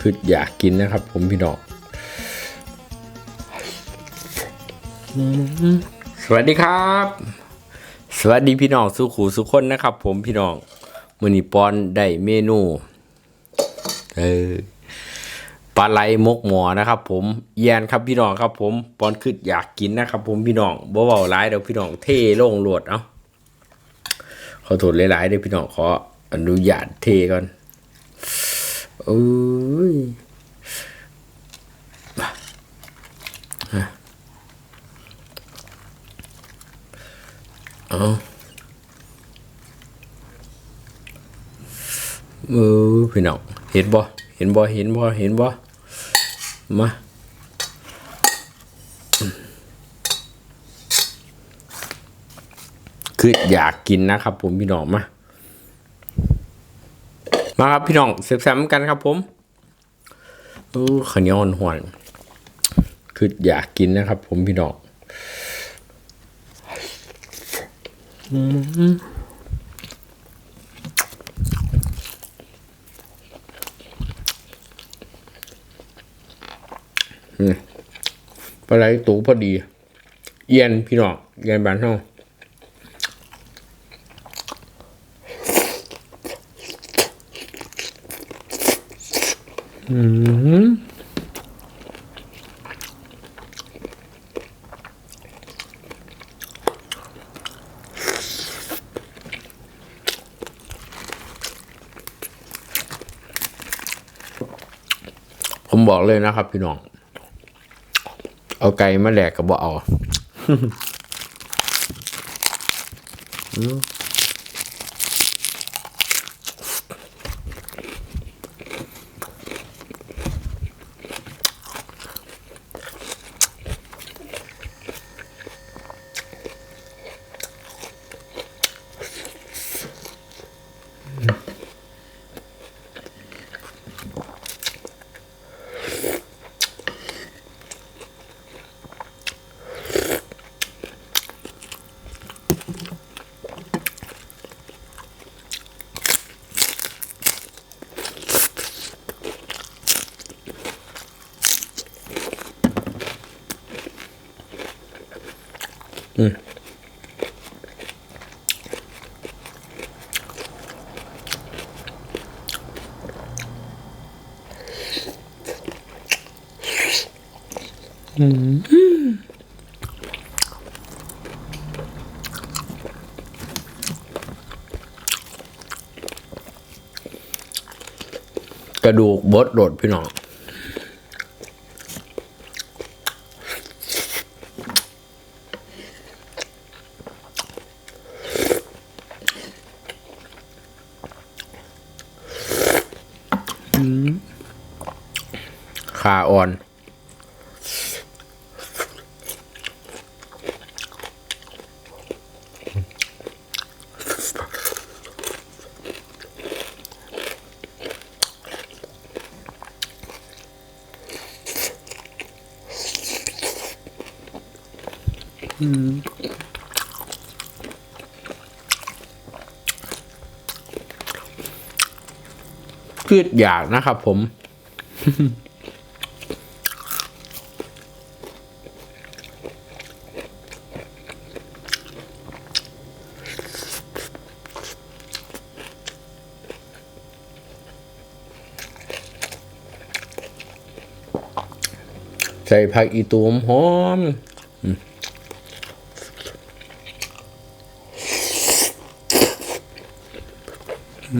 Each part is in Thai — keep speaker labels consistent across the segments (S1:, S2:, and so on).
S1: คืออยากกินนะครับ ผมพี่น้องสวัสดีครับ สวัสดีพี่น้องสุขูสุขคนนะครับ ผมพี่น้องมือนี้ปอนได้เมนูเออปลาไหลมกหมอนะครับ ผมเอียนครับพี่น้องครับ ผมปอนคืออยากกินนะครับ ผมพี่น้องบ่เบาร้ายเดี๋ยวพี่น้องเท่ลงโหลดเอาข อโทษหลายๆดี๋ยพี่น้องขออนุญาตเทก่อนโอ้ยเอาเออพี่น้องเห็นบ่เห็นบ่เห็นบ่เห็นบ่มา คืออยากกินนะครับผมพี่น้องมา มาครับพี่น้องเซฟๆกันครับผมโอ้ขาวเหนียวหวนๆคืออยากกินนะครับ ผมพี่น้องอืมปลาไหลตูพอดีเอียนพี่น้องเอียนบานเฮา ผมบอกเลยนะครับพี่น้อง เอาไก่มาแหลกกับบ่เอา กระดูกบดโดดพี่น้อง ขาอ่อนพืชอยากนะครับผม ส่ผักอีตูมหอมอ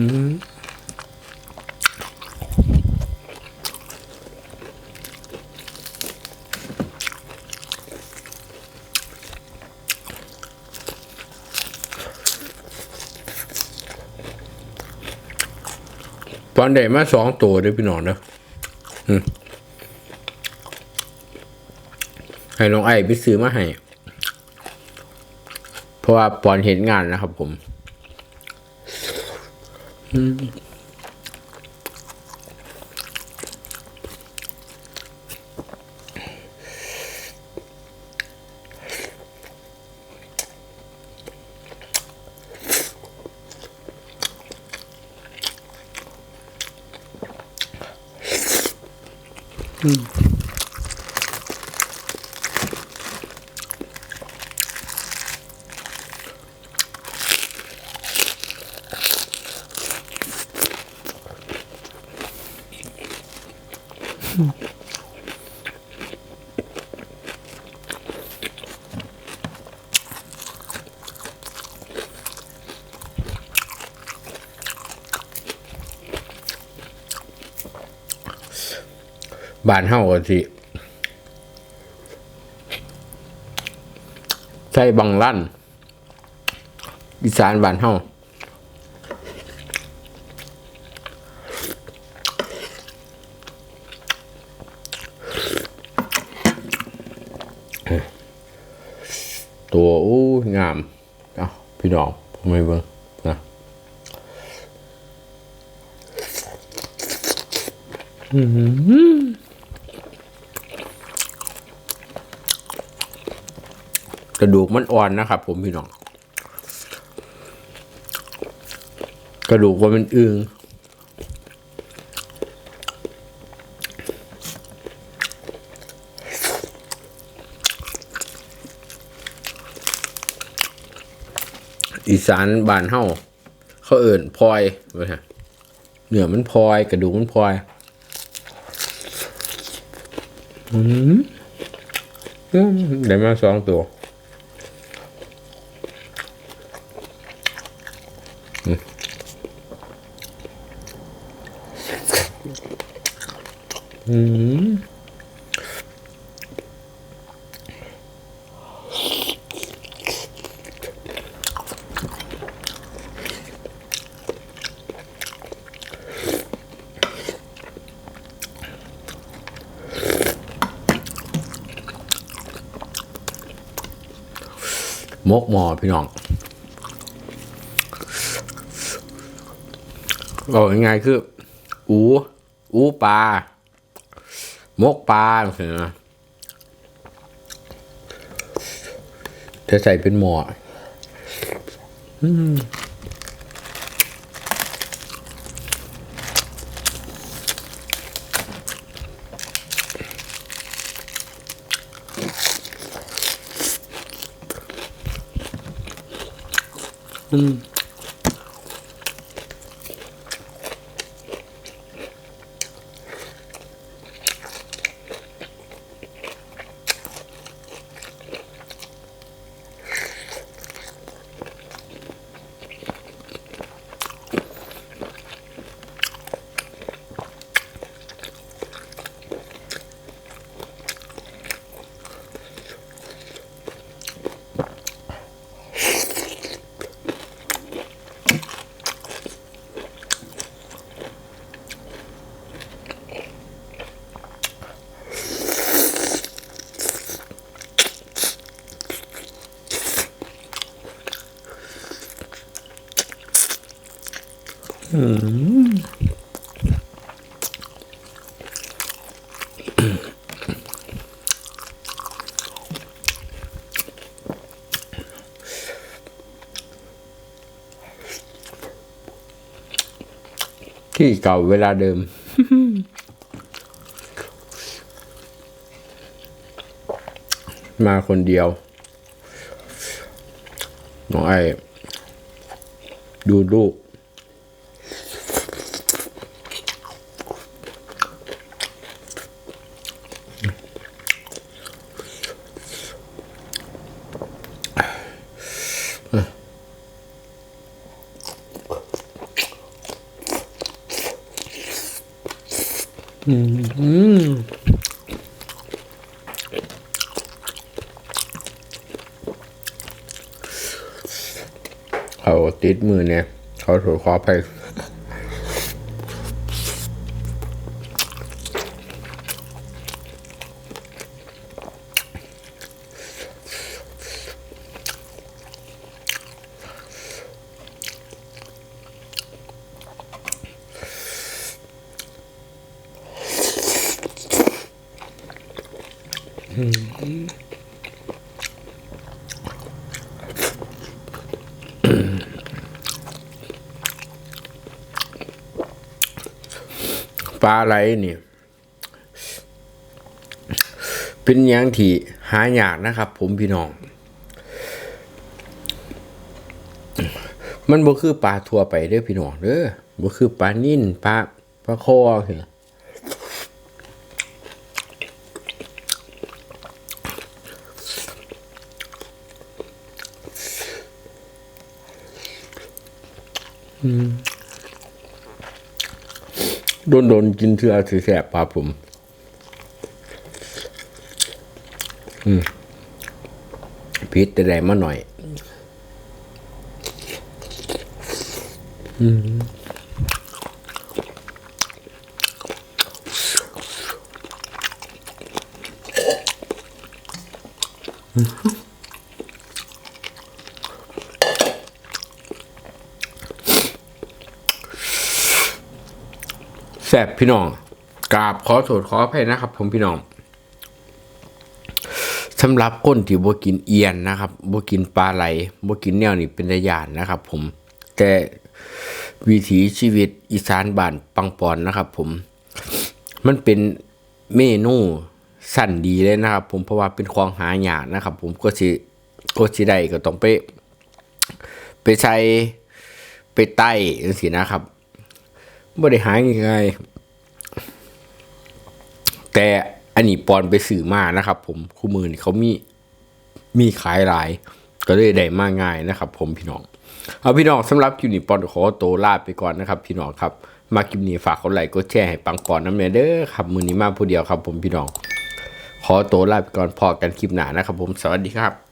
S1: ืมตอนเด็กมาสองตัวด้อพี่น้องเนอะอืม ให้น้องไอ้ไปซื้อมาให้เพราะว่าปอนเห็นงานนะครับผม อ บ้านเฮาก็สิใช่บังลั่นอีสานบ้านเฮาตัวอู้ งามเอ้าพี่น้องผมไม่เบิ่งนะกระดูกมันอ่อนนะครับผมพี่น้อง กระดูกว่ามันอึง อีสานบานเฮาเขาเอิ่นพลอยเว้ยฮะเนื้อมันพลอย กระดูกมันพลอยอืมได้มาสองตัวอืม มกหมอพี่น้องบอกยังไงคือ อูอูปลามกปลาเห็นไหมจะใส่เป็นหมออืม 嗯。 ที่เก่าเวลาเดิม มาคนเดียวน้องไอ้ดูลูก เขาติดมือเนี่ย เขาถูกขอไป ปลาไหลนี่เป็นอย่างที่หายากนะครับ ผมพี่น้อง มันบ่คือปลาทั่วไปเด้อพี่น้องเด้อบ่คือปลานิ่นปลาปลาคอเหรอ โดนโดนกินเทือถือแสบปลาผม อืมพิษแต่ได้มาหน่อยแสบพี่น้องกราบขอโทษขออภัยนะครับ ผมพี่น้องสำหรับคนที่บ่กินเอียนนะครับบ่กินปลาไหลบ่กินแนวนี้เป็นระยานนะครับ ผมแต่วิถีชีวิตอีสานบ้านปังปอนนะครับ ผม มันเป็นเมนูสั้นดีเลยนะครับ ผมเพราะว่าเป็นของหายากนะครับ ผมก็สิก็สิได้ก็ต้องไป ไปใช้ไปไต้จังซี่นะครับ บ่ได้หาง่ายๆแต่อันนี้ปอนไปสื่อมานะครับ ผมคู่มือนี่เขามีมีขายหลาย ก็เลยได้มาง่ายนะครับ ผมพี่น้อง เอาพี่น้องสำหรับคลิปนี้ปอนขอโตวลาไปก่อนนะครับ พี่น้องครับ มาคลิปนี้ฝากกดไลค์กดแชร์ให้ปังปอนน้ำเนยเด้อครับมือนี้มาผู้เดียวครับ ผมพี่น้อง ขอโตวลาไปก่อนพอกันคลิปหน้านะครับ ผมสวัสดีครับ